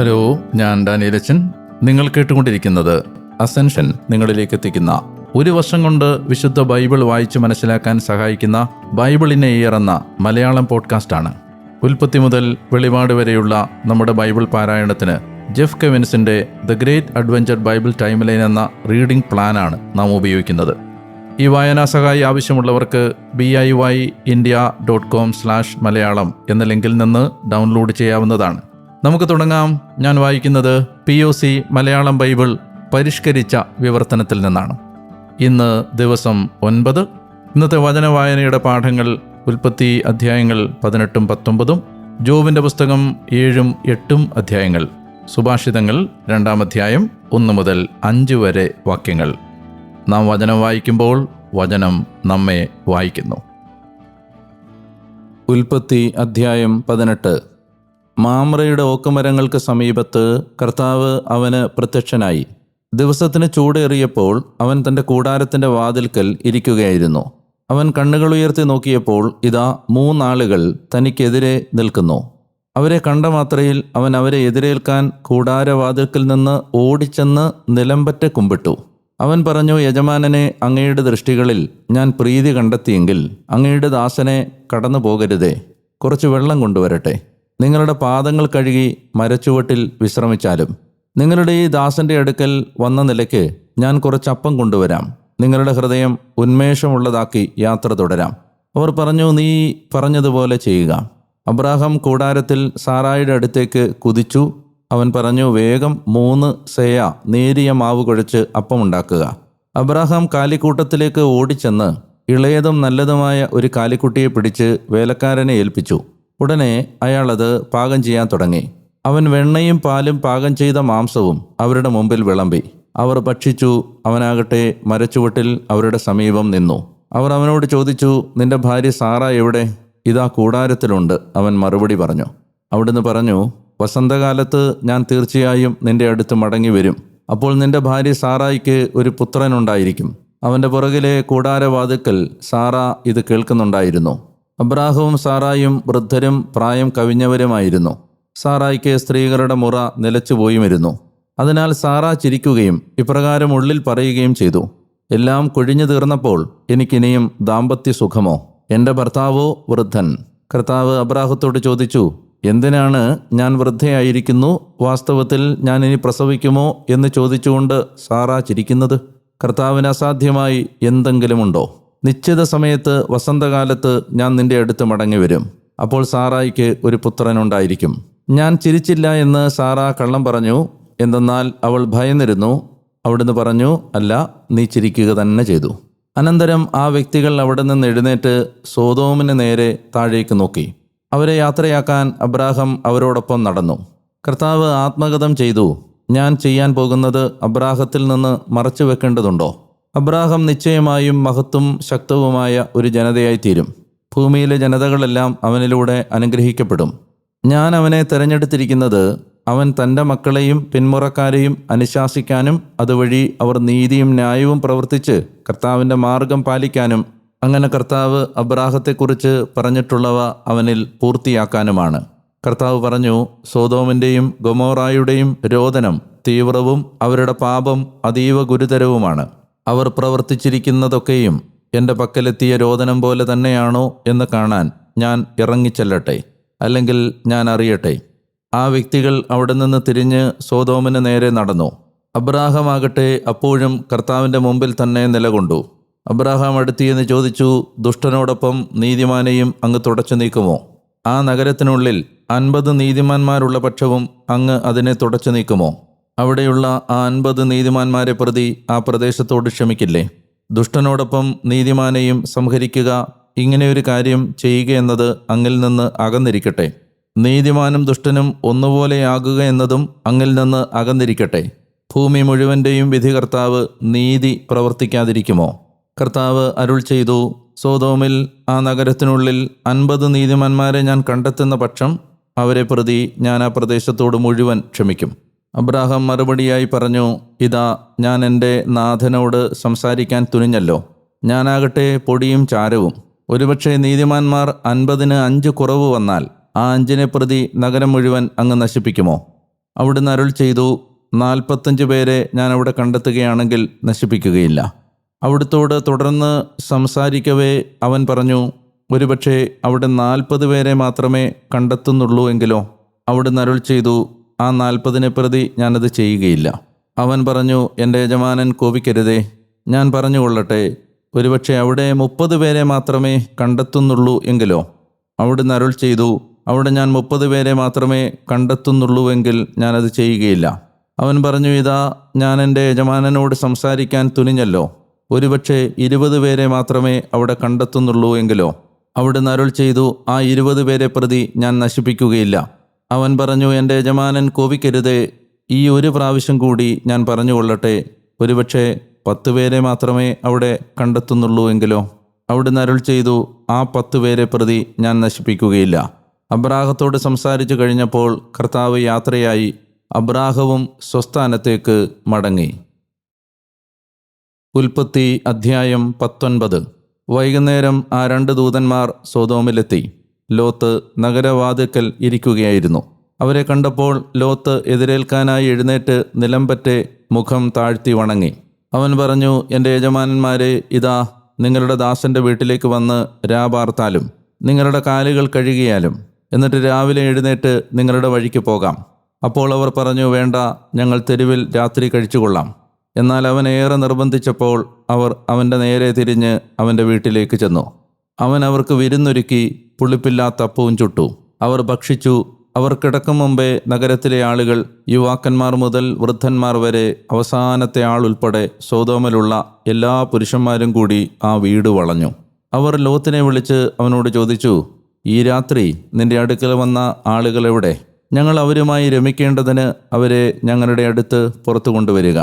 Hello ഞാൻ ഡാനിയലച്ചൻ നിങ്ങൾ കേട്ടുകൊണ്ടിരിക്കുന്നത് അസെൻഷൻ നിങ്ങളിലേക്ക് എത്തിക്കുന്ന ഒരു വർഷം കൊണ്ട് വിശുദ്ധ ബൈബിൾ വായിച്ച് മനസ്സിലാക്കാൻ സഹായിക്കുന്ന ബൈബിളിനെ എന്ന മലയാളം പോഡ്കാസ്റ്റാണ്. ഉൽപ്പത്തി മുതൽ വെളിപാട് വരെയുള്ള നമ്മുടെ ബൈബിൾ പാരായണത്തിന് Jeff കെവിൻസിന്റെ the great adventure Bible time line എന്ന റീഡിംഗ് പ്ലാനാണ് നാം ഉപയോഗിക്കുന്നത്. ഈ വായനാ സഹായി ആവശ്യമുള്ളവർക്ക് B I Y India dot com slash Malayalam എന്ന ലിങ്കിൽ നിന്ന് ഡൗൺലോഡ് ചെയ്യാവുന്നതാണ്. നമുക്ക് തുടങ്ങാം. ഞാൻ വായിക്കുന്നത് P O C Malayalam Bible പരിഷ്കരിച്ച വിവർത്തനത്തിൽ നിന്നാണ്. ഇന്ന് ദിവസം ഒൻപത്. ഇന്നത്തെ വചന വായനയുടെ പാഠങ്ങൾ ഉൽപ്പത്തി അധ്യായങ്ങൾ പതിനെട്ടും പത്തൊമ്പതും ജോബിന്റെ പുസ്തകം ഏഴും എട്ടും അധ്യായങ്ങൾ സുഭാഷിതങ്ങൾ രണ്ടാം അധ്യായം ഒന്ന് മുതൽ അഞ്ച് വരെ വാക്യങ്ങൾ. നാം വചനം വായിക്കുമ്പോൾ വചനം നമ്മെ വായിക്കുന്നു. ഉൽപ്പത്തി അധ്യായം പതിനെട്ട്. മാമ്രയുടെ ഓക്കുമരങ്ങൾക്ക് സമീപത്ത് കർത്താവ് അവന് പ്രത്യക്ഷനായി. ദിവസത്തിന് ചൂടേറിയപ്പോൾ അവൻ തന്റെ കൂടാരത്തിന്റെ വാതിൽക്കൽ ഇരിക്കുകയായിരുന്നു. അവൻ കണ്ണുകൾ ഉയർത്തി നോക്കിയപ്പോൾ ഇതാ മൂന്നാളുകൾ തനിക്കെതിരെ നിൽക്കുന്നു. അവരെ കണ്ട മാത്രയിൽ അവൻ അവരെ എതിരേൽക്കാൻ കൂടാരവാതിൽക്കിൽ നിന്ന് ഓടിച്ചെന്ന് നിലമ്പറ്റ കുമ്പിട്ടു. അവൻ പറഞ്ഞു യജമാനനെ അങ്ങയുടെ ദൃഷ്ടികളിൽ ഞാൻ പ്രീതി കണ്ടെത്തിയെങ്കിൽ അങ്ങയുടെ ദാസനെ കടന്നു പോകരുതേ കുറച്ച് വെള്ളം കൊണ്ടുവരട്ടെ. നിങ്ങളുടെ പാദങ്ങൾ കഴുകി മരച്ചുവട്ടിൽ വിശ്രമിച്ചാലും നിങ്ങളുടെ ഈ ദാസന്റെ അടുക്കൽ വന്ന നിലയ്ക്ക് ഞാൻ കുറച്ചപ്പം കൊണ്ടുവരാം. നിങ്ങളുടെ ഹൃദയം ഉന്മേഷമുള്ളതാക്കി യാത്ര തുടരാം. അവർ പറഞ്ഞു നീ പറഞ്ഞതുപോലെ ചെയ്യുക. അബ്രാഹം കൂടാരത്തിൽ സാറായുടെ അടുത്തേക്ക് കുതിച്ചു. അവൻ പറഞ്ഞു വേഗം മൂന്ന് സേയ നേരിയ മാവ് കുഴച്ച് അപ്പമുണ്ടാക്കുക അബ്രാഹാം കാലിക്കൂട്ടത്തിലേക്ക് ഓടിച്ചെന്ന് ഇളയതും നല്ലതുമായ ഒരു കാലിക്കുട്ടിയെ പിടിച്ച് വേലക്കാരനെ ഏൽപ്പിച്ചു. ഉടനെ അയാൾ അത് പാകം ചെയ്യാൻ തുടങ്ങി. അവൻ വെണ്ണയും പാലും പാകം ചെയ്ത മാംസവും അവരുടെ മുമ്പിൽ വിളമ്പി. അവർ ഭക്ഷിച്ചു അവനാകട്ടെ മരച്ചുവട്ടിൽ അവരുടെ സമീപം നിന്നു. അവർ അവനോട് ചോദിച്ചു നിന്റെ ഭാര്യ സാറ എവിടെ? ഇതാ കൂടാരത്തിലുണ്ട് അവൻ മറുപടി പറഞ്ഞു. അവിടുന്ന് പറഞ്ഞു വസന്തകാലത്ത് ഞാൻ തീർച്ചയായും നിന്റെ അടുത്ത് മടങ്ങി വരും. അപ്പോൾ നിന്റെ ഭാര്യ സാറായിക്ക് ഒരു പുത്രനുണ്ടായിരിക്കും അവന്റെ പുറകിലെ കൂടാരവാതുക്കൽ സാറ ഇത് കേൾക്കുന്നുണ്ടായിരുന്നു. അബ്രാഹവും സാറായും വൃദ്ധരും പ്രായം കവിഞ്ഞവരുമായിരുന്നു. സാറായിക്ക് സ്ത്രീകളുടെ മുറ നിലച്ചുപോയുമിരുന്നു. അതിനാൽ സാറ ചിരിക്കുകയും ഇപ്രകാരം ഉള്ളിൽ പറയുകയും ചെയ്തു. എല്ലാം കൊഴിഞ്ഞു തീർന്നപ്പോൾ എനിക്കിനിയും ദാമ്പത്യ സുഖമോ എന്റെ ഭർത്താവോ വൃദ്ധൻ. കർത്താവ് അബ്രാഹത്തോട് ചോദിച്ചു എന്തിനാണ് ഞാൻ വൃദ്ധയായിരിക്കുന്നു? വാസ്തവത്തിൽ ഞാൻ ഇനി പ്രസവിക്കുമോ? എന്ന് ചോദിച്ചുകൊണ്ട് സാറ ചിരിക്കുന്നത് കർത്താവിന് അസാധ്യമായി എന്തെങ്കിലുമുണ്ടോ? നിശ്ചിത സമയത്ത് വസന്തകാലത്ത് ഞാൻ നിന്റെ അടുത്ത് മടങ്ങി വരും അപ്പോൾ സാറായിക്ക് ഒരു പുത്രനുണ്ടായിരിക്കും ഞാൻ ചിരിച്ചില്ല എന്ന് സാറ കള്ളം പറഞ്ഞു. എന്തെന്നാൽ അവൾ ഭയന്നിരുന്നു. അവിടുന്ന് പറഞ്ഞു അല്ല നീ ചിരിക്കുക തന്നെ ചെയ്തു. അനന്തരം ആ വ്യക്തികൾ അവിടെ നിന്ന് എഴുന്നേറ്റ് സോതോമിന് നേരെ താഴേക്ക് നോക്കി. അവരെ യാത്രയാക്കാൻ അബ്രാഹം അവരോടൊപ്പം നടന്നു. കർത്താവ് ആത്മഗതം ചെയ്തു. ഞാൻ ചെയ്യാൻ പോകുന്നത് അബ്രാഹത്തിൽ നിന്ന് മറച്ചു വെക്കേണ്ടതുണ്ടോ അബ്രാഹം നിശ്ചയമായും മഹത്വം ശക്തവുമായ ഒരു ജനതയായി തീരും ഭൂമിയിലെ ജനതകളെല്ലാം അവനിലൂടെ അനുഗ്രഹിക്കപ്പെടും. ഞാൻ അവനെ തിരഞ്ഞെടുത്തിരിക്കുന്നത് അവൻ തന്റെ മക്കളെയും പിന്മുറക്കാരെയും അനുശാസിക്കാനും അതുവഴി അവർ നീതിയും ന്യായവും പ്രവർത്തിച്ച് കർത്താവിന്റെ മാർഗം പാലിക്കാനും അങ്ങനെ കർത്താവ് അബ്രാഹത്തെക്കുറിച്ച് പറഞ്ഞിട്ടുള്ളവ അവനിൽ പൂർത്തിയാക്കാനുമാണ്. കർത്താവ് പറഞ്ഞു സോതോമിന്റെയും ഗൊമോറായുടെയും രോദനം തീവ്രവും അവരുടെ പാപം അതീവ ഗുരുതരവുമാണ്. അവർ പ്രവർത്തിച്ചിരിക്കുന്നതൊക്കെയും എന്റെ പക്കലെത്തിയ രോദനം പോലെ തന്നെയാണോ എന്ന് കാണാൻ ഞാൻ ഇറങ്ങിച്ചെല്ലട്ടെ അല്ലെങ്കിൽ ഞാൻ അറിയട്ടെ. ആ വ്യക്തികൾ അവിടെ നിന്ന് തിരിഞ്ഞ് സോതോമിന് നേരെ നടന്നു. അബ്രാഹമാകട്ടെ അപ്പോഴും കർത്താവിന്റെ മുമ്പിൽ തന്നെ നിലകൊണ്ടു. അബ്രാഹാം അടുത്തിയെന്ന് ചോദിച്ചു ദുഷ്ടനോടൊപ്പം നീതിമാനെയും അങ്ങ് തുടച്ചു നീക്കുമോ? ആ നഗരത്തിനുള്ളിൽ അൻപത് നീതിമാന്മാരുള്ള പക്ഷവും അങ്ങ് അതിനെ തുടച്ചു നീക്കുമോ? അവിടെയുള്ള ആ അൻപത് നീതിമാന്മാരെ പ്രതി ആ പ്രദേശത്തോട് ക്ഷമിക്കില്ലേ? ദുഷ്ടനോടൊപ്പം നീതിമാനെയും സംഹരിക്കുക ഇങ്ങനെയൊരു കാര്യം ചെയ്യുക എന്നത് അങ്ങിൽ നിന്ന് അകന്നിരിക്കട്ടെ. നീതിമാനും ദുഷ്ടനും ഒന്നുപോലെയാകുക എന്നതും അങ്ങിൽ നിന്ന് അകന്നിരിക്കട്ടെ. ഭൂമി മുഴുവന്റെയും വിധികർത്താവ് നീതി പ്രവർത്തിക്കാതിരിക്കുമോ? കർത്താവ് അരുൾ ചെയ്തു സോതോമിൽ ആ നഗരത്തിനുള്ളിൽ അൻപത് നീതിമാന്മാരെ ഞാൻ കണ്ടെത്തുന്ന പക്ഷം അവരെ പ്രതി ഞാൻ ആ പ്രദേശത്തോട് മുഴുവൻ ക്ഷമിക്കും. അബ്രാഹാം മറുപടിയായി പറഞ്ഞു ഇതാ ഞാൻ എന്റെ നാഥനോട് സംസാരിക്കാൻ തുനിഞ്ഞല്ലോ. ഞാനാകട്ടെ പൊടിയും ചാരവും. ഒരുപക്ഷെ നീതിമാന്മാർ അൻപതിന് അഞ്ച് കുറവ് വന്നാൽ ആ അഞ്ചിനെ പ്രതി നഗരം മുഴുവൻ അങ്ങ് നശിപ്പിക്കുമോ? അവിടുന്ന് അരുൾ ചെയ്തു നാൽപ്പത്തഞ്ച് പേരെ ഞാൻ അവിടെ കണ്ടെത്തുകയാണെങ്കിൽ നശിപ്പിക്കുകയില്ല. അവിടുത്തോട് തുടർന്ന് സംസാരിക്കവേ അവൻ പറഞ്ഞു ഒരുപക്ഷെ അവിടെ നാൽപ്പത് പേരെ മാത്രമേ കണ്ടെത്തുന്നുള്ളൂ എങ്കിലോ? അവിടുന്ന് അരുൾ ചെയ്തു ആ നാൽപ്പതിനെ പ്രതി ഞാനത് ചെയ്യുകയില്ല. അവൻ പറഞ്ഞു എന്റെ യജമാനൻ കോപിക്കരുതേ. ഞാൻ പറഞ്ഞുകൊള്ളട്ടെ. ഒരുപക്ഷെ അവിടെ മുപ്പത് പേരെ മാത്രമേ കണ്ടെത്തുന്നുള്ളൂ എങ്കിലോ? അവിടെ നരുൾ ചെയ്തു അവിടെ ഞാൻ മുപ്പത് പേരെ മാത്രമേ കണ്ടെത്തുന്നുള്ളൂവെങ്കിൽ ഞാനത് ചെയ്യുകയില്ല. അവൻ പറഞ്ഞു ഇതാ ഞാൻ എന്റെ യജമാനനോട് സംസാരിക്കാൻ തുനിഞ്ഞല്ലോ. ഒരുപക്ഷെ ഇരുപത് പേരെ മാത്രമേ അവിടെ കണ്ടെത്തുന്നുള്ളൂ എങ്കിലോ? അവിടെ നരുൾ ചെയ്തു ആ ഇരുപത് പേരെ പ്രതി ഞാൻ നശിപ്പിക്കുകയില്ല. അവൻ പറഞ്ഞു എന്റെ യജമാനൻ കോപിക്കരുതേ. ഈ ഒരു പ്രാവശ്യം കൂടി ഞാൻ പറഞ്ഞുകൊള്ളട്ടെ. ഒരുപക്ഷെ പത്ത് പേരെ മാത്രമേ അവിടെ കണ്ടെത്തുന്നുള്ളൂ എങ്കിലോ? അവിടുന്ന് അരുൾ ചെയ്തു ആ പത്ത് പേരെ പ്രതി ഞാൻ നശിപ്പിക്കുകയില്ല. അബ്രാഹത്തോട് സംസാരിച്ചു കഴിഞ്ഞപ്പോൾ കർത്താവ് യാത്രയായി അബ്രാഹവും സ്വസ്ഥാനത്തേക്ക് മടങ്ങി. ഉൽപ്പത്തി അധ്യായം പത്തൊൻപത്. വൈകുന്നേരം ആ രണ്ട് ദൂതന്മാർ സോതോമിലെത്തി ലോത്ത് നഗരവാതിക്കൽ ഇരിക്കുകയായിരുന്നു. അവരെ കണ്ടപ്പോൾ ലോത്ത് എതിരേൽക്കാനായി എഴുന്നേറ്റ് നിലംപറ്റെ മുഖം താഴ്ത്തി വണങ്ങി. അവൻ പറഞ്ഞു എന്റെ യജമാനന്മാരെ ഇതാ നിങ്ങളുടെ ദാസന്റെ വീട്ടിലേക്ക് വന്ന് രാപാർത്താലും നിങ്ങളുടെ കാലുകൾ കഴുകിയാലും എന്നിട്ട് രാവിലെ എഴുന്നേറ്റ് നിങ്ങളുടെ വഴിക്ക് പോകാം. അപ്പോൾ അവർ പറഞ്ഞു വേണ്ട ഞങ്ങൾ തെരുവിൽ രാത്രി കഴിച്ചുകൊള്ളാം. എന്നാൽ അവൻ ഏറെ നിർബന്ധിച്ചപ്പോൾ അവർ അവന്റെ നേരെ തിരിഞ്ഞ് അവന്റെ വീട്ടിലേക്ക് ചെന്നു. അവൻ അവർക്ക് വിരുന്നൊരുക്കി പുളിപ്പില്ലാത്ത അപ്പവും ചുട്ടു. അവർ ഭക്ഷിച്ചു. അവർ കിടക്കും മുമ്പേ നഗരത്തിലെ ആളുകൾ യുവാക്കന്മാർ മുതൽ വൃദ്ധന്മാർ വരെ അവസാനത്തെ ആൾ ഉൾപ്പെടെ എല്ലാ പുരുഷന്മാരും കൂടി ആ വീട് വളഞ്ഞു. അവർ ലോത്തിനെ വിളിച്ച് അവനോട് ചോദിച്ചു ഈ രാത്രി നിന്റെ അടുക്കൽ വന്ന ആളുകൾ എവിടെ? ഞങ്ങൾ അവരുമായി രമിക്കേണ്ടതിന് അവരെ ഞങ്ങളുടെ അടുത്ത് പുറത്തു കൊണ്ടുവരിക.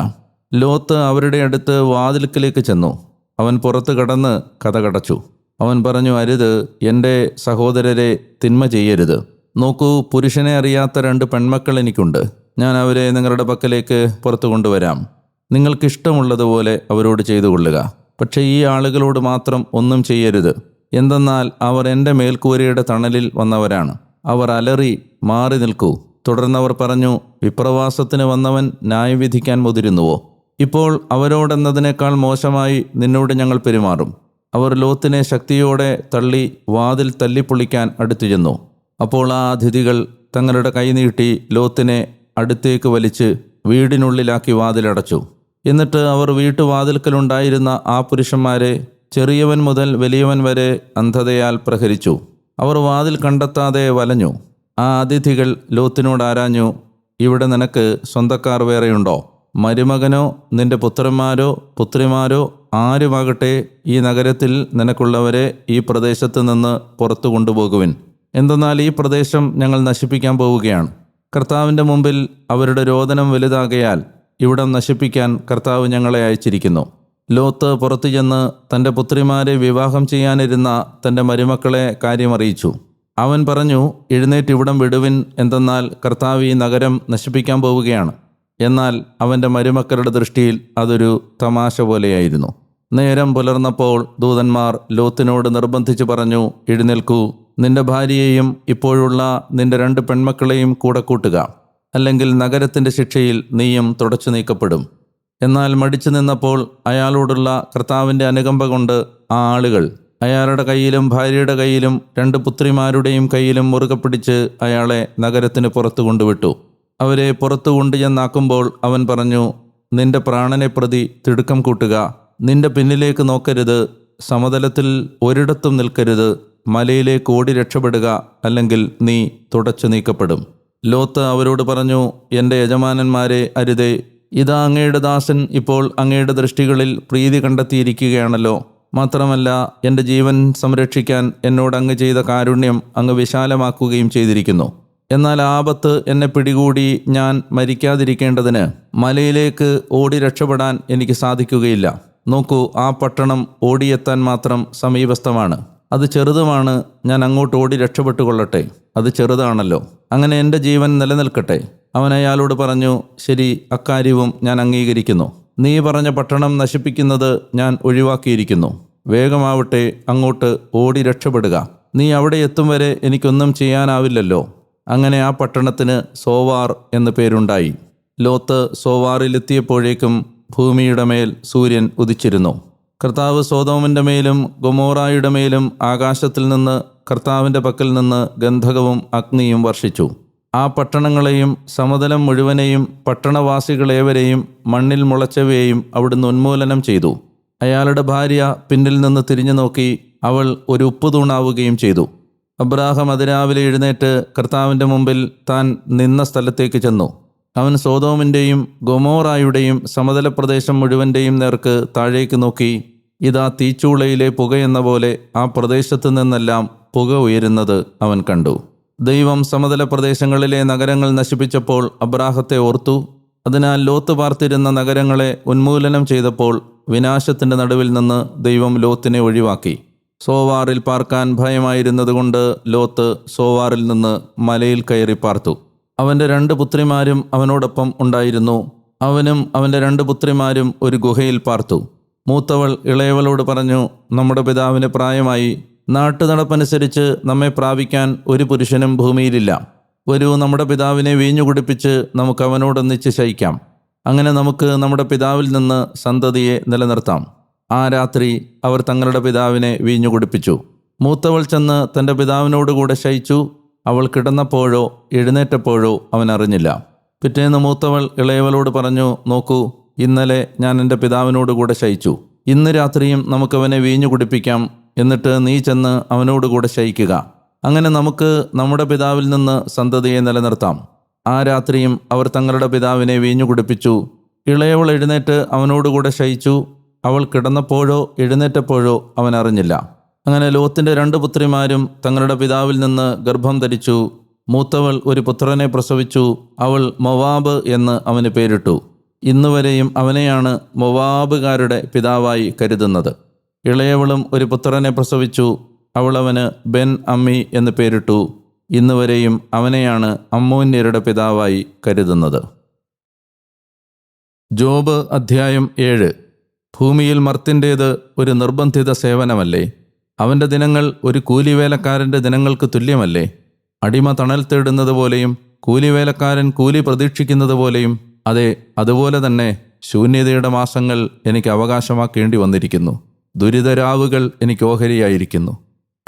ലോത്ത് അവരുടെ അടുത്ത് വാതിൽക്കലേക്ക് ചെന്നു. അവൻ പുറത്ത് കടന്ന് കഥ കടച്ചു. അവൻ പറഞ്ഞു അരുത് എന്റെ സഹോദരരെ തിന്മ ചെയ്യരുത്. നോക്കൂ പുരുഷനെ അറിയാത്ത രണ്ട് പെൺമക്കൾ എനിക്കുണ്ട്. ഞാൻ അവരെ നിങ്ങളുടെ പക്കലേക്ക് പുറത്തു കൊണ്ടുവരാം. നിങ്ങൾക്കിഷ്ടമുള്ളതുപോലെ അവരോട് ചെയ്തു കൊള്ളുക. പക്ഷേ ഈ ആളുകളോട് മാത്രം ഒന്നും ചെയ്യരുത്. എന്തെന്നാൽ അവർ എന്റെ മേൽക്കൂരയുടെ തണലിൽ വന്നവരാണ്. അവർ അലറി മാറി നിൽക്കൂ. തുടർന്നവർ പറഞ്ഞു വിപ്രവാസത്തിന് വന്നവൻ ന്യായവിധിക്കാൻ മുതിരുന്നുവോ? ഇപ്പോൾ അവരോടെന്നതിനേക്കാൾ മോശമായി നിന്നോട് ഞങ്ങൾ പെരുമാറും. അവർ ലോത്തിനെ ശക്തിയോടെ തള്ളി വാതിൽ തല്ലിപ്പൊളിക്കാൻ അടുത്തു ചെന്നു. അപ്പോൾ ആ അതിഥികൾ തങ്ങളുടെ കൈനീട്ടി ലോത്തിനെ അടുത്തേക്ക് വലിച്ച് വീടിനുള്ളിലാക്കി വാതിലടച്ചു. എന്നിട്ട് അവർ വീട്ടുവാതിൽക്കലുണ്ടായിരുന്ന ആ പുരുഷന്മാരെ ചെറിയവൻ മുതൽ വലിയവൻ വരെ അന്ധതയാൽ പ്രഹരിച്ചു. അവർ വാതിൽ കണ്ടെത്താതെ വലഞ്ഞു. ആ അതിഥികൾ ലോത്തിനോട് ആരാഞ്ഞു ഇവിടെ നിനക്ക് സ്വന്തക്കാർ വേറെയുണ്ടോ? മരുമകനോ നിന്റെ പുത്രന്മാരോ പുത്രിമാരോ ആരുമാകട്ടെ ഈ നഗരത്തിൽ നിനക്കുള്ളവരെ ഈ പ്രദേശത്ത് നിന്ന് പുറത്തു കൊണ്ടുപോകുവിൻ. എന്തെന്നാൽ ഈ പ്രദേശം ഞങ്ങൾ നശിപ്പിക്കാൻ പോവുകയാണ്. കർത്താവിന്റെ മുമ്പിൽ അവരുടെ രോദനം വലുതാകയാൽ ഇവിടം നശിപ്പിക്കാൻ കർത്താവ് ഞങ്ങളെ അയച്ചിരിക്കുന്നു. ലോത്ത് പുറത്തു ചെന്ന് തന്റെ പുത്രിമാരെ വിവാഹം ചെയ്യാനിരുന്ന തന്റെ മരുമക്കളെ കാര്യമറിയിച്ചു. അവൻ പറഞ്ഞു എഴുന്നേറ്റ് ഇവിടം വിടുവിൻ. എന്തെന്നാൽ കർത്താവ് ഈ നഗരം നശിപ്പിക്കാൻ പോവുകയാണ്. എന്നാൽ അവന്റെ മരുമക്കളുടെ ദൃഷ്ടിയിൽ അതൊരു തമാശ പോലെയായിരുന്നു. നേരം പുലർന്നപ്പോൾ ദൂതന്മാർ ലോത്തിനോട് നിർബന്ധിച്ചു പറഞ്ഞു എഴുന്നേൽക്കൂ. നിന്റെ ഭാര്യയെയും ഇപ്പോഴുള്ള നിന്റെ രണ്ട് പെൺമക്കളെയും കൂടെ കൂട്ടുക. അല്ലെങ്കിൽ നഗരത്തിന്റെ ശിക്ഷയിൽ നീയും തുടച്ചു നീക്കപ്പെടും. എന്നാൽ മടിച്ചു നിന്നപ്പോൾ അയാളോടുള്ള കർത്താവിന്റെ അനുകമ്പ കൊണ്ട് ആ ആളുകൾ അയാളുടെ കയ്യിലും ഭാര്യയുടെ കയ്യിലും രണ്ട് പുത്രിമാരുടെയും കയ്യിലും മുറുകെ പിടിച്ച് അയാളെ നഗരത്തിന് പുറത്തു കൊണ്ടുവിട്ടു. അവരെ പുറത്തു കൊണ്ടുചെന്നാക്കുമ്പോൾ അവൻ പറഞ്ഞു നിന്റെ പ്രാണനെ പ്രതി തിടുക്കം കൂട്ടുക. നിന്റെ പിന്നിലേക്ക് നോക്കരുത്. സമതലത്തിൽ ഒരിടത്തും നിൽക്കരുത്. മലയിലേക്ക് ഓടി രക്ഷപ്പെടുക. അല്ലെങ്കിൽ നീ തുടച്ചു നീക്കപ്പെടും. ലോത്ത് അവരോട് പറഞ്ഞു എന്റെ യജമാനന്മാരെ അരുതേ. ഇതാ അങ്ങയുടെ ദാസൻ ഇപ്പോൾ അങ്ങയുടെ ദൃഷ്ടികളിൽ പ്രീതി കണ്ടെത്തിയിരിക്കുകയാണല്ലോ. മാത്രമല്ല എന്റെ ജീവൻ സംരക്ഷിക്കാൻ എന്നോട് അങ്ങ് ചെയ്ത കാരുണ്യം അങ്ങ് വിശാലമാക്കുകയും ചെയ്തിരിക്കുന്നു. എന്നാൽ ആപത്ത് എന്നെ പിടികൂടി ഞാൻ മരിക്കാതിരിക്കേണ്ടതിന് മലയിലേക്ക് ഓടി രക്ഷപ്പെടാൻ എനിക്ക് സാധിക്കുകയില്ല. നോക്കൂ ആ പട്ടണം ഓടിയെത്താൻ മാത്രം സമീപസ്ഥമാണ്. അത് ചെറുതുമാണ് ഞാൻ അങ്ങോട്ട് ഓടി രക്ഷപ്പെട്ടു കൊള്ളട്ടെ അത് ചെറുതാണല്ലോ. അങ്ങനെ എന്റെ ജീവൻ നിലനിൽക്കട്ടെ. അവൻ അയാളോട് പറഞ്ഞു ശരി അക്കാര്യവും ഞാൻ അംഗീകരിക്കുന്നു. നീ പറഞ്ഞ പട്ടണം നശിപ്പിക്കുന്നത് ഞാൻ ഒഴിവാക്കിയിരിക്കുന്നു. വേഗമാവട്ടെ അങ്ങോട്ട് ഓടി രക്ഷപ്പെടുക. നീ അവിടെ എത്തും വരെ എനിക്കൊന്നും ചെയ്യാനാവില്ലല്ലോ. അങ്ങനെ ആ പട്ടണത്തിന് സോവാർ എന്ന പേരുണ്ടായി. ലോത്ത് സോവാറിലെത്തിയപ്പോഴേക്കും ഭൂമിയുടെ മേൽ സൂര്യൻ ഉദിച്ചിരുന്നു. കർത്താവ് സോതോമിന്റെ മേലും ഗൊമോറായുടെ മേലും ആകാശത്തിൽ നിന്ന് കർത്താവിന്റെ പക്കൽ നിന്ന് ഗന്ധകവും അഗ്നിയും വർഷിച്ചു. ആ പട്ടണങ്ങളെയും സമതലം മുഴുവനെയും പട്ടണവാസികളേവരെയും മണ്ണിൽ മുളച്ചവയെയും അവിടുന്ന് ഉന്മൂലനം ചെയ്തു. അയാളുടെ ഭാര്യ പിന്നിൽ നിന്ന് തിരിഞ്ഞു നോക്കി അവൾ ഒരു ഉപ്പുതൂണാവുകയും ചെയ്തു. അബ്രാഹം അതിരാവിലെ എഴുന്നേറ്റ് കർത്താവിന്റെ മുമ്പിൽ താൻ നിന്ന സ്ഥലത്തേക്ക് ചെന്നു. അവൻ സോതോമിന്റെയും ഗൊമോറായുടെയും സമതല പ്രദേശം മുഴുവന്റെയും നേർക്ക് താഴേക്ക് നോക്കി ഇതാ തീച്ചൂളയിലെ പുകയെന്ന പോലെ ആ പ്രദേശത്തു നിന്നെല്ലാം പുക ഉയരുന്നത് അവൻ കണ്ടു. ദൈവം സമതല പ്രദേശങ്ങളിലെ നഗരങ്ങൾ നശിപ്പിച്ചപ്പോൾ അബ്രാഹത്തെ ഓർത്തു. അതിനാൽ ലോത്ത് പാർത്തിരുന്ന നഗരങ്ങളെ ഉന്മൂലനം ചെയ്തപ്പോൾ വിനാശത്തിന്റെ നടുവിൽ നിന്ന് ദൈവം ലോത്തിനെ ഒഴിവാക്കി. സോവാറിൽ പാർക്കാൻ ഭയമായിരുന്നതുകൊണ്ട് ലോത്ത് സോവാറിൽ നിന്ന് മലയിൽ കയറി പാർത്തു. അവന്റെ രണ്ട് പുത്രിമാരും അവനോടൊപ്പം ഉണ്ടായിരുന്നു. അവനും അവന്റെ രണ്ട് പുത്രിമാരും ഒരു ഗുഹയിൽ പാർത്തു. മൂത്തവൾ ഇളയവളോട് പറഞ്ഞു നമ്മുടെ പിതാവിന് പ്രായമായി. നാട്ടുനടപ്പനുസരിച്ച് നമ്മെ പ്രാപിക്കാൻ ഒരു പുരുഷനും ഭൂമിയിലില്ല. വരൂ നമ്മുടെ പിതാവിനെ വീഞ്ഞു കുടിപ്പിച്ച് നമുക്ക് അവനോടൊന്നിച്ച് ശയിക്കാം. അങ്ങനെ നമുക്ക് നമ്മുടെ പിതാവിൽ നിന്ന് സന്തതിയെ നിലനിർത്താം. ആ രാത്രി അവർ തങ്ങളുടെ പിതാവിനെ വീഞ്ഞു കുടിപ്പിച്ചു. മൂത്തവൾ ചെന്ന് തന്റെ പിതാവിനോടുകൂടെ ശയിച്ചു. അവൾ കിടന്നപ്പോഴോ എഴുന്നേറ്റപ്പോഴോ അവൻ അറിഞ്ഞില്ല. പിറ്റേന്ന് മൂത്തവൾ ഇളയവളോട് പറഞ്ഞു നോക്കൂ ഇന്നലെ ഞാൻ എന്റെ പിതാവിനോടുകൂടെ ശയിച്ചു. ഇന്ന് രാത്രിയും നമുക്കവനെ വീഞ്ഞു കുടിപ്പിക്കാം. എന്നിട്ട് നീ ചെന്ന് അവനോടുകൂടെ ശയിക്കുക. അങ്ങനെ നമുക്ക് നമ്മുടെ പിതാവിൽ നിന്ന് സന്തതിയെ നിലനിർത്താം. ആ രാത്രിയും അവർ തങ്ങളുടെ പിതാവിനെ വീഞ്ഞു കുടിപ്പിച്ചു. ഇളയവൾ എഴുന്നേറ്റ് അവനോടുകൂടെ ശയിച്ചു. അവൾ കിടന്നപ്പോഴോ എഴുന്നേറ്റപ്പോഴോ അവൻ അറിഞ്ഞില്ല. അങ്ങനെ ലോത്തിന്റെ രണ്ട് പുത്രിമാരും തങ്ങളുടെ പിതാവിൽ നിന്ന് ഗർഭം ധരിച്ചു. മൂത്തവൾ ഒരു പുത്രനെ പ്രസവിച്ചു. അവൾ മൊവാബ് എന്ന് അവന് പേരിട്ടു. ഇന്നുവരെയും അവനെയാണ് മൊവാബുകാരുടെ പിതാവായി കരുതുന്നത്. ഇളയവളും ഒരു പുത്രനെ പ്രസവിച്ചു. അവൾ അവന് ബെൻ അമ്മി എന്ന് പേരിട്ടു. ഇന്നുവരെയും അവനെയാണ് അമ്മൂന്യരുടെ പിതാവായി കരുതുന്നത്. ജോബ് അധ്യായം ഏഴ്. ഭൂമിയിൽ മർത്തിന്റേത് ഒരു നിർബന്ധിത സേവനമല്ലേ? അവന്റെ ദിനങ്ങൾ ഒരു കൂലിവേലക്കാരന്റെ ദിനങ്ങൾക്ക് തുല്യമല്ലേ? അടിമ തണൽ തേടുന്നത് പോലെയും കൂലിവേലക്കാരൻ കൂലി പ്രതീക്ഷിക്കുന്നത് പോലെയും അതെ അതുപോലെ തന്നെ ശൂന്യതയുടെ മാസങ്ങൾ എനിക്ക് അവകാശമാക്കേണ്ടി വന്നിരിക്കുന്നു. ദുരിതരാവുകൾ എനിക്ക് ഓഹരിയായിരിക്കുന്നു.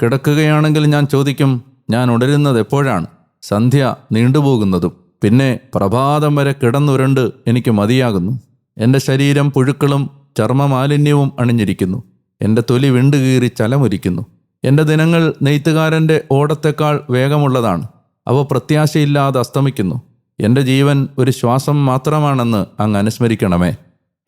കിടക്കുകയാണെങ്കിൽ ഞാൻ ചോദിക്കും ഞാൻ ഉണരുന്നത് എപ്പോഴാണ്? സന്ധ്യ നീണ്ടുപോകുന്നതും പിന്നെ പ്രഭാതം വരെ കിടന്നുരുണ്ട് എനിക്ക് മതിയാകുന്നു. എന്റെ ശരീരം പുഴുക്കളും ചർമ്മമാലിന്യവും അണിഞ്ഞിരിക്കുന്നു. എന്റെ തൊലി വിണ്ടുകീറി ചലമൊരിക്കുന്നു. എന്റെ ദിനങ്ങൾ നെയ്ത്തുകാരന്റെ ഓടത്തെക്കാൾ വേഗമുള്ളതാണ്. അവ പ്രത്യാശയില്ലാതെ അസ്തമിക്കുന്നു. എന്റെ ജീവൻ ഒരു ശ്വാസം മാത്രമാണെന്ന് അങ്ങ് അനുസ്മരിക്കണമേ.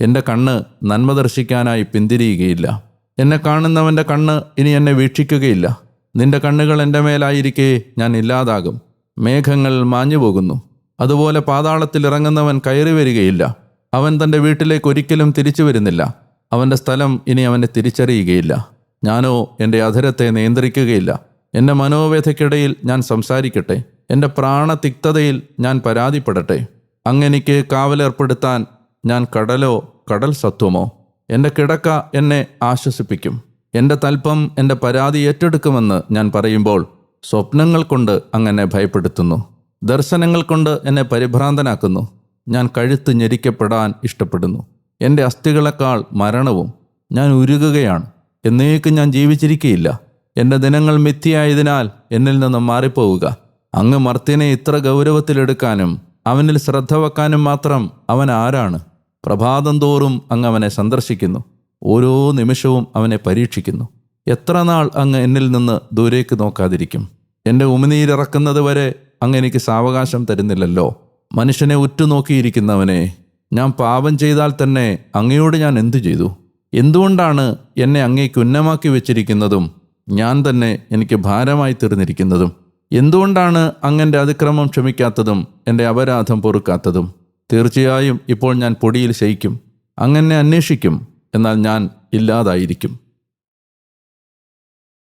എന്റെ കണ്ണ് നന്മ ദർശിക്കാനായി പിന്തിരിയുകയില്ല. എന്നെ കാണുന്നവന്റെ കണ്ണ് ഇനി എന്നെ വീക്ഷിക്കുകയില്ല. നിന്റെ കണ്ണുകൾ എന്റെ മേലായിരിക്കെ ഞാൻ ഇല്ലാതാകും. മേഘങ്ങൾ മാഞ്ഞു പോകുന്നു അതുപോലെ പാതാളത്തിൽ ഇറങ്ങുന്നവൻ കയറി വരികയില്ല. അവൻ തന്റെ വീട്ടിലേക്ക് ഒരിക്കലും തിരിച്ചു വരുന്നില്ല. അവന്റെ സ്ഥലം ഇനി അവനെ തിരിച്ചറിയുകയില്ല. ഞാനോ എന്റെ അധരത്തെ നിയന്ത്രിക്കുകയില്ല. എന്റെ മനോവേദയ്ക്കിടയിൽ ഞാൻ സംസാരിക്കട്ടെ. എന്റെ പ്രാണതിക്തതയിൽ ഞാൻ പരാതിപ്പെടട്ടെ. അങ്ങെനിക്ക് കാവലേർപ്പെടുത്താൻ ഞാൻ കടലോ കടൽ സത്വമോ? എന്റെ കിടക്ക എന്നെ ആശ്വസിപ്പിക്കും. എന്റെ തൽപ്പം എന്റെ പരാതി ഏറ്റെടുക്കുമെന്ന് ഞാൻ പറയുമ്പോൾ സ്വപ്നങ്ങൾ കൊണ്ട് അങ്ങനെ ഭയപ്പെടുത്തുന്നു. ദർശനങ്ങൾ കൊണ്ട് എന്നെ പരിഭ്രാന്തനാക്കുന്നു. ഞാൻ കഴുത്ത് ഞെരിക്കപ്പെടാൻ ഇഷ്ടപ്പെടുന്നു. എന്റെ അസ്ഥികളെക്കാൾ മരണവും ഞാൻ ഉരുകുകയാണ്. എന്നേക്കും ഞാൻ ജീവിച്ചിരിക്കുകയില്ല എന്റെ ദിനങ്ങൾ മിഥ്യയായതിനാൽ എന്നിൽ നിന്ന് മാറിപ്പോവുക. അങ്ങ് മർത്തിനെ ഇത്ര ഗൗരവത്തിലെടുക്കാനും അവനിൽ ശ്രദ്ധ വെക്കാനും മാത്രം അവൻ ആരാണ്? പ്രഭാതം തോറും അങ്ങ് അവനെ സന്ദർശിക്കുന്നു. ഓരോ നിമിഷവും അവനെ പരീക്ഷിക്കുന്നു. എത്ര നാൾ അങ്ങ് എന്നിൽ നിന്ന് ദൂരേക്ക് നോക്കാതിരിക്കും? എന്റെ ഉമിനീരിറക്കുന്നത് വരെ അങ്ങ് എനിക്ക് സാവകാശം തരുന്നില്ലല്ലോ. മനുഷ്യനെ ഉറ്റുനോക്കിയിരിക്കുന്നവനെ ഞാൻ പാപം ചെയ്താൽ തന്നെ അങ്ങയോട് ഞാൻ എന്തു ചെയ്തു? എന്തുകൊണ്ടാണ് എന്നെ അങ്ങേക്ക് ഉന്നമാക്കി വെച്ചിരിക്കുന്നതും ഞാൻ തന്നെ എനിക്ക് ഭാരമായി തീർന്നിരിക്കുന്നതും? എന്തുകൊണ്ടാണ് അങ്ങന്റെ അതിക്രമം ക്ഷമിക്കാത്തതും എന്റെ അപരാധം പൊറുക്കാത്തതും? തീർച്ചയായും ഇപ്പോൾ ഞാൻ പൊടിയിൽ ശയിക്കും അങ്ങനെ അന്വേഷിക്കും എന്നാൽ ഞാൻ ഇല്ലാതായിരിക്കും.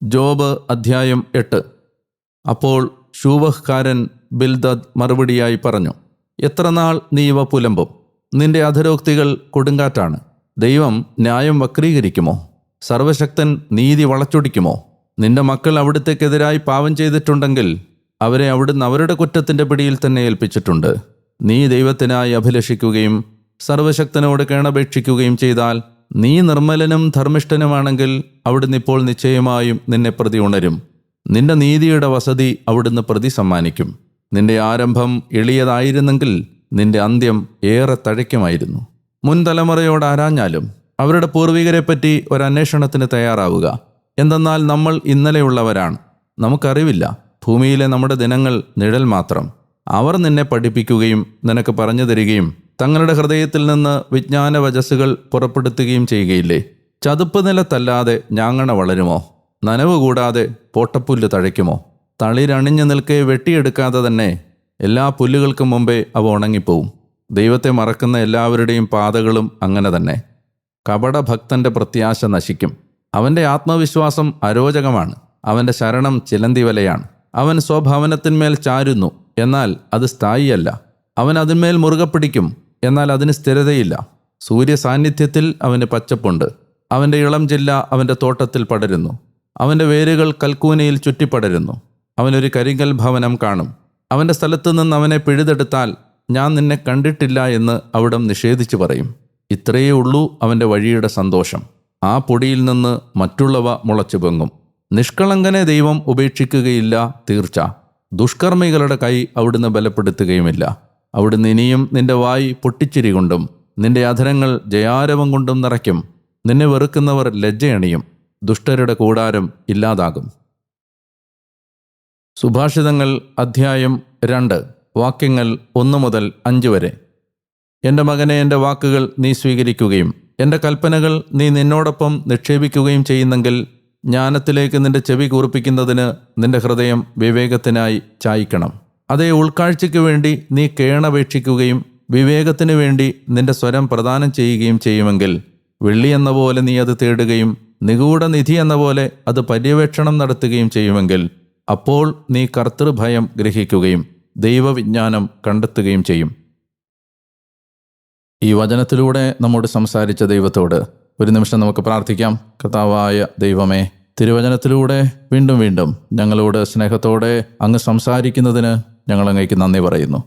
ജോബ് അധ്യായം എട്ട്. അപ്പോൾ ഷൂവഹ്കാരൻ ബിൽദദ് മറുപടിയായി പറഞ്ഞു എത്ര നാൾ നീ ഇവ പുലമ്പും? നിന്റെ അധരോക്തികൾ കൊടുങ്കാറ്റാണ്. ദൈവം ന്യായം വക്രീകരിക്കുമോ? സർവശക്തൻ നീതി വളച്ചൊടിക്കുമോ? നിന്റെ മക്കൾ അവിടുത്തേക്കെതിരായി പാവം ചെയ്തിട്ടുണ്ടെങ്കിൽ അവരെ അവിടുന്ന് അവരുടെ കുറ്റത്തിന്റെ പിടിയിൽ തന്നെ ഏൽപ്പിച്ചിട്ടുണ്ട്. നീ ദൈവത്തിനായി അഭിലഷിക്കുകയും സർവശക്തനോട് കേണപേക്ഷിക്കുകയും ചെയ്താൽ നീ നിർമ്മലനും ധർമ്മിഷ്ഠനുമാണെങ്കിൽ അവിടുന്ന് ഇപ്പോൾ നിശ്ചയമായും നിന്നെ പ്രതി ഉണരും. നിന്റെ നീതിയുടെ വസതി അവിടുന്ന് പ്രതി സമ്മാനിക്കും. നിന്റെ ആരംഭം എളിയതായിരുന്നെങ്കിൽ നിന്റെ അന്ത്യം ഏറെ തഴയ്ക്കുമായിരുന്നു മുൻ തലമുറയോട് ആരാഞ്ഞാലും അവരുടെ പൂർവികരെപ്പറ്റി ഒരു അന്വേഷണത്തിന് തയ്യാറാവുക. എന്തെന്നാൽ നമ്മൾ ഇന്നലെയുള്ളവരാണ്. നമുക്കറിവില്ല. ഭൂമിയിലെ നമ്മുടെ ദിനങ്ങൾ നിഴൽ മാത്രം. അവർ നിന്നെ പഠിപ്പിക്കുകയും നിനക്ക് പറഞ്ഞു തരികയും തങ്ങളുടെ ഹൃദയത്തിൽ നിന്ന് വിജ്ഞാന വജസ്സുകൾ പുറപ്പെടുത്തുകയും ചെയ്യുകയില്ലേ? ചതുപ്പ് നിലത്തല്ലാതെ ഞാങ്ങണ വളരുമോ? നനവ് കൂടാതെ പോട്ടപ്പുല്ല് തഴയ്ക്കുമോ? തളിരണിഞ്ഞു നിൽക്കെ വെട്ടിയെടുക്കാതെ തന്നെ എല്ലാ പുല്ലുകൾക്കും മുമ്പേ അവ ഉണങ്ങിപ്പോവും. ദൈവത്തെ മറക്കുന്ന എല്ലാവരുടെയും പാതകളും അങ്ങനെ തന്നെ. കപടഭക്തന്റെ പ്രത്യാശ നശിക്കും. അവന്റെ ആത്മവിശ്വാസം അരോചകമാണ്. അവന്റെ ശരണം ചിലന്തി വലയാണ് അവൻ സ്വഭവനത്തിന്മേൽ ചാരുന്നു. എന്നാൽ അത് സ്ഥായിയല്ല. അവൻ അതിന്മേൽ മുറുകെ പിടിക്കും. എന്നാൽ അതിന് സ്ഥിരതയില്ല. സൂര്യ സാന്നിധ്യത്തിൽ അവന് പച്ചപ്പുണ്ട്. അവന്റെ ഇളം ജില്ല അവന്റെ തോട്ടത്തിൽ പടരുന്നു. അവന്റെ വേരുകൾ കൽക്കൂനയിൽ ചുറ്റിപ്പടരുന്നു. അവനൊരു കരിങ്കൽ ഭവനം കാണും. അവന്റെ സ്ഥലത്തു നിന്ന് അവനെ പിഴുതെടുത്താൽ ഞാൻ നിന്നെ കണ്ടിട്ടില്ല എന്ന് അവിടം നിഷേധിച്ചു പറയും. ഇത്രയേ ഉള്ളൂ അവന്റെ വഴിയുടെ സന്തോഷം. ആ പൊടിയിൽ നിന്ന് മറ്റുള്ളവ മുളച്ചു പൊങ്ങും. നിഷ്കളങ്കനെ ദൈവം ഉപേക്ഷിക്കുകയില്ല തീർച്ച. ദുഷ്കർമ്മികളുടെ കൈ അവിടുന്ന് ബലപ്പെടുത്തുകയുമില്ല. അവിടുന്ന് ഇനിയും നിന്റെ വായി പൊട്ടിച്ചിരി കൊണ്ടും നിന്റെ അധരങ്ങൾ ജയാരവം കൊണ്ടും നിറയ്ക്കും. നിന്നെ വെറുക്കുന്നവർ ലജ്ജയണിയും. ദുഷ്ടരുടെ കൂടാരം ഇല്ലാതാകും. സുഭാഷിതങ്ങൾ അധ്യായം രണ്ട് വാക്യങ്ങൾ ഒന്ന് മുതൽ അഞ്ച് വരെ. എന്റെ മകനെ എന്റെ വാക്കുകൾ നീ സ്വീകരിക്കുകയും എന്റെ കൽപ്പനകൾ നീ നിന്നോടൊപ്പം നിക്ഷേപിക്കുകയും ചെയ്യുന്നെങ്കിൽ ജ്ഞാനത്തിലേക്ക് നിന്റെ ചെവി കൂർപ്പിക്കുന്നതിന് നിന്റെ ഹൃദയം വിവേകത്തിനായി ചായ്ക്കണം. അതേ ഉൾക്കാഴ്ചയ്ക്ക് വേണ്ടി നീ കേണപേക്ഷിക്കുകയും വിവേകത്തിന് വേണ്ടി നിന്റെ സ്വരം പ്രദാനം ചെയ്യുകയും ചെയ്യുമെങ്കിൽ വെള്ളി എന്ന പോലെ നീ അത് തേടുകയും നിഗൂഢനിധി എന്ന പോലെ അത് പര്യവേക്ഷണം നടത്തുകയും ചെയ്യുമെങ്കിൽ അപ്പോൾ നീ കർത്തൃഭയം ഗ്രഹിക്കുകയും ദൈവവിജ്ഞാനം കണ്ടെത്തുകയും ചെയ്യും. ഈ വചനത്തിലൂടെ നമ്മോട് സംസാരിച്ച ദൈവത്തോട് ഒരു നിമിഷം നമുക്ക് പ്രാർത്ഥിക്കാം. കർത്താവായ ദൈവമേ തിരുവചനത്തിലൂടെ വീണ്ടും വീണ്ടും ഞങ്ങളോട് സ്നേഹത്തോടെ അങ്ങ് സംസാരിക്കുന്നതിന് ഞങ്ങൾ അങ്ങേക്ക് നന്ദി പറയുന്നു.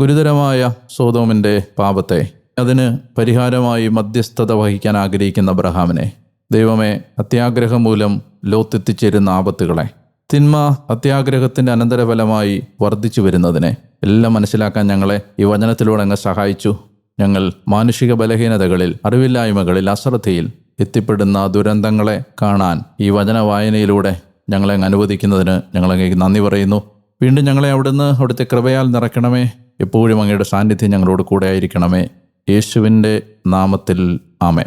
ഗുരുതരമായ സോതോമിന്റെ പാപത്തെ അതിന് പരിഹാരമായി മധ്യസ്ഥത വഹിക്കാൻ ആഗ്രഹിക്കുന്ന അബ്രഹാമിനെ ദൈവമേ അത്യാഗ്രഹം മൂലം ലോത്തെത്തിച്ചേരുന്ന ആപത്തുകളെ തിന്മ അത്യാഗ്രഹത്തിന്റെ അനന്തരഫലമായി വർദ്ധിച്ചു വരുന്നതിനെ എല്ലാം മനസ്സിലാക്കാൻ ഞങ്ങളെ ഈ വചനത്തിലൂടെ അങ്ങ് സഹായിച്ചു. ഞങ്ങൾ മാനുഷിക ബലഹീനതകളിൽ അറിവില്ലായ്മകളിൽ അശ്രദ്ധയിൽ എത്തിപ്പെടുന്ന ദുരന്തങ്ങളെ കാണാൻ ഈ വചന വായനയിലൂടെ ഞങ്ങളെ അനുവദിക്കുന്നതിന് ഞങ്ങളങ്ങേക്ക് നന്ദി പറയുന്നു. വീണ്ടും ഞങ്ങളെ അവിടുന്ന് അവിടുത്തെ കൃപയാൽ നിറയ്ക്കണമേ. എപ്പോഴും അങ്ങയുടെ സാന്നിധ്യം ഞങ്ങളോട് കൂടെ ആയിരിക്കണമേ യേശുവിന്റെ നാമത്തിൽ ആമേൻ.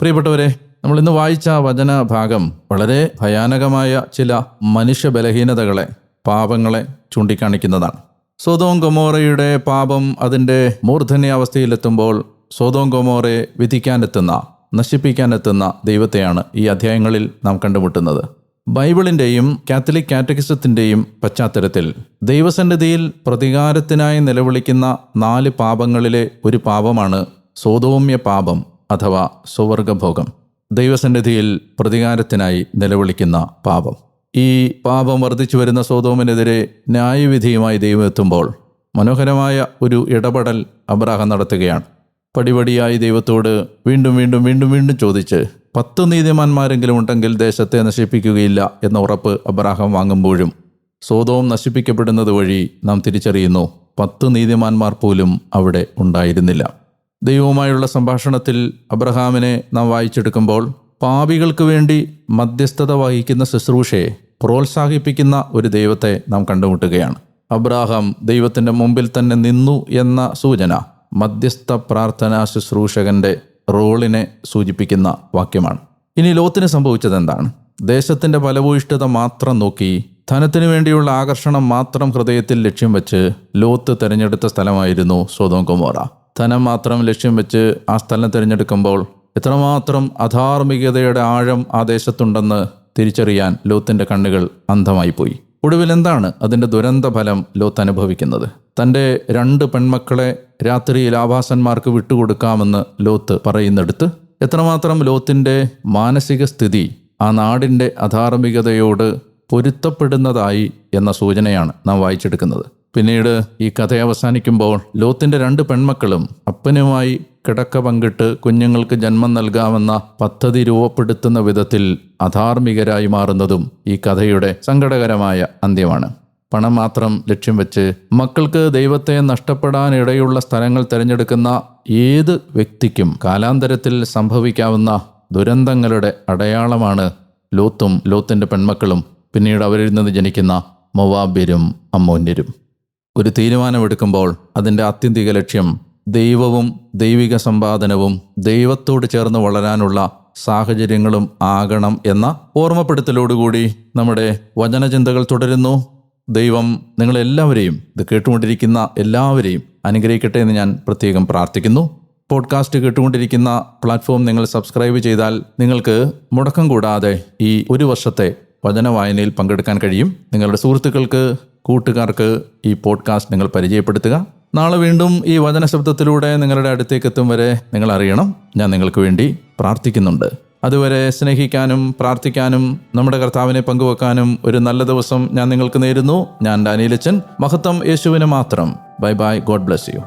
പ്രിയപ്പെട്ടവരെ നമ്മൾ ഇന്ന് വായിച്ച വചന ഭാഗം വളരെ ഭയാനകമായ ചില മനുഷ്യ ബലഹീനതകളെ പാപങ്ങളെ ചൂണ്ടിക്കാണിക്കുന്നതാണ്. സോതോം ഗൊമോറയുടെ പാപം അതിന്റെ മൂർധന്യാവസ്ഥയിലെത്തുമ്പോൾ സോതോം ഗൊമോറയെ വിധിക്കാനെത്തുന്ന നശിപ്പിക്കാനെത്തുന്ന ദൈവത്തെയാണ് ഈ അധ്യായങ്ങളിൽ നാം കണ്ടുമുട്ടുന്നത്. ബൈബിളിന്റെയും കാത്തലിക് കാറ്റഗിസത്തിന്റെയും പശ്ചാത്തലത്തിൽ ദൈവസന്നിധിയിൽ പ്രതികാരത്തിനായി നിലവിളിക്കുന്ന നാല് പാപങ്ങളിലെ ഒരു പാപമാണ് സോതോമ്യ പാപം അഥവാ സുവർഗഭോഗം. ദൈവസന്നിധിയിൽ പ്രതികാരത്തിനായി നിലവിളിക്കുന്ന പാപം. ഈ പാപം വർദ്ധിച്ചു വരുന്ന സോതോമിനെതിരെ ന്യായവിധിയുമായി ദൈവം എത്തുമ്പോൾ മനോഹരമായ ഒരു ഇടപെടൽ അബ്രാഹം നടത്തുകയാണ്. പടിപടിയായി ദൈവത്തോട് വീണ്ടും വീണ്ടും വീണ്ടും വീണ്ടും ചോദിച്ച് പത്ത് നീതിമാന്മാരെങ്കിലും ഉണ്ടെങ്കിൽ ദേശത്തെ നശിപ്പിക്കുകയില്ല എന്ന ഉറപ്പ് അബ്രാഹം വാങ്ങുമ്പോഴും സ്വതവും നശിപ്പിക്കപ്പെടുന്നത് വഴി നാം തിരിച്ചറിയുന്നു പത്ത് നീതിമാന്മാർ പോലും അവിടെ ഉണ്ടായിരുന്നില്ല. ദൈവവുമായുള്ള സംഭാഷണത്തിൽ അബ്രഹാമിനെ നാം വായിച്ചെടുക്കുമ്പോൾ പാപികൾക്ക് വേണ്ടി മധ്യസ്ഥത വഹിക്കുന്ന ശുശ്രൂഷയെ പ്രോത്സാഹിപ്പിക്കുന്ന ഒരു ദൈവത്തെ നാം കണ്ടുമുട്ടുകയാണ്. അബ്രാഹാം ദൈവത്തിന്റെ മുമ്പിൽ തന്നെ നിന്നു എന്ന സൂചന മധ്യസ്ഥ പ്രാർത്ഥനാ ശുശ്രൂഷകന്റെ റോളിനെ സൂചിപ്പിക്കുന്ന വാക്യമാണ്. ഇനി ലോത്തിന് സംഭവിച്ചത് എന്താണ്? ദേശത്തിന്റെ ഫലഭൂയിഷ്ഠത മാത്രം നോക്കി ധനത്തിനു വേണ്ടിയുള്ള ആകർഷണം മാത്രം ഹൃദയത്തിൽ ലക്ഷ്യം വെച്ച് ലോത്ത് തിരഞ്ഞെടുത്ത സ്ഥലമായിരുന്നു സ്വതോം കുമോറ ധനം മാത്രം ലക്ഷ്യം വെച്ച് ആ സ്ഥലം തിരഞ്ഞെടുക്കുമ്പോൾ എത്രമാത്രം അധാർമികതയുടെ ആഴം ആ ദേശത്തുണ്ടെന്ന് തിരിച്ചറിയാൻ ലോത്തിന്റെ കണ്ണുകൾ അന്ധമായി പോയി. ഒടുവിൽ എന്താണ് അതിന്റെ ദുരന്ത ഫലം ലോത്ത് അനുഭവിക്കുന്നത്? തന്റെ രണ്ട് പെൺമക്കളെ രാത്രിയിൽ ആഭാസന്മാർക്ക് വിട്ടുകൊടുക്കാമെന്ന് ലോത്ത് പറയുന്നിടത്ത് എത്രമാത്രം ലോത്തിന്റെ മാനസിക സ്ഥിതി ആ നാടിന്റെ അധാർമികതയോട് പൊരുത്തപ്പെടുന്നതായി എന്ന സൂചനയാണ് നാം വായിച്ചെടുക്കുന്നത്. പിന്നീട് ഈ കഥ അവസാനിക്കുമ്പോൾ ലോത്തിന്റെ രണ്ട് പെൺമക്കളും അപ്പനുമായി കിടക്ക പങ്കിട്ട് കുഞ്ഞുങ്ങൾക്ക് ജന്മം നൽകാമെന്ന പദ്ധതി രൂപപ്പെടുത്തുന്ന വിധത്തിൽ അധാർമികരായി മാറുന്നതും ഈ കഥയുടെ സങ്കടകരമായ അന്ത്യമാണ്. പണം മാത്രം ലക്ഷ്യം വെച്ച് മക്കൾക്ക് ദൈവത്തെ നഷ്ടപ്പെടാനിടയുള്ള സ്ഥലങ്ങൾ തിരഞ്ഞെടുക്കുന്ന ഏത് വ്യക്തിക്കും കാലാന്തരത്തിൽ സംഭവിക്കാവുന്ന ദുരന്തങ്ങളുടെ അടയാളമാണ് ലോത്തും ലോത്തിന്റെ പെൺമക്കളും. പിന്നീട് അവരിൽ നിന്ന് ജനിക്കുന്ന മൊവാബ്യരും അമ്മോന്യരും. ഒരു തീരുമാനമെടുക്കുമ്പോൾ അതിന്റെ ആത്യന്തിക ലക്ഷ്യം ദൈവവും ദൈവിക സമ്പാദനവും ദൈവത്തോട് ചേർന്ന് വളരാനുള്ള സാഹചര്യങ്ങളും ആകണം എന്ന ഓർമ്മപ്പെടുത്തലോടുകൂടി നമ്മുടെ വചനചിന്തകൾ തുടരുന്നു. ദൈവം നിങ്ങളെല്ലാവരെയും ഇത് കേട്ടുകൊണ്ടിരിക്കുന്ന എല്ലാവരെയും അനുഗ്രഹിക്കട്ടെ എന്ന് ഞാൻ പ്രത്യേകം പ്രാർത്ഥിക്കുന്നു. പോഡ്കാസ്റ്റ് കേട്ടുകൊണ്ടിരിക്കുന്ന പ്ലാറ്റ്ഫോം നിങ്ങൾ സബ്സ്ക്രൈബ് ചെയ്താൽ നിങ്ങൾക്ക് മുടക്കം കൂടാതെ ഈ ഒരു വർഷത്തെ വചന വായനയിൽ പങ്കെടുക്കാൻ കഴിയും. നിങ്ങളുടെ സുഹൃത്തുക്കൾക്ക് കൂട്ടുകാർക്ക് ഈ പോഡ്കാസ്റ്റ് നിങ്ങൾ പരിചയപ്പെടുത്തുക. നാളെ വീണ്ടും ഈ വചന ശബ്ദത്തിലൂടെ നിങ്ങളുടെ അടുത്തേക്ക് എത്തും വരെ നിങ്ങൾ അറിയണം. ഞാൻ നിങ്ങൾക്ക് വേണ്ടി പ്രാർത്ഥിക്കുന്നുണ്ട്. അതുവരെ സ്നേഹിക്കാനും പ്രാർത്ഥിക്കാനും നമ്മുടെ കർത്താവിനെ പങ്കുവെക്കാനും ഒരു നല്ല ദിവസം ഞാൻ നിങ്ങൾക്ക് നേരുന്നു. ഞാൻ ഡാനിയലച്ചൻ. മഹത്വം യേശുവിന് മാത്രം. Bye bye. God bless you.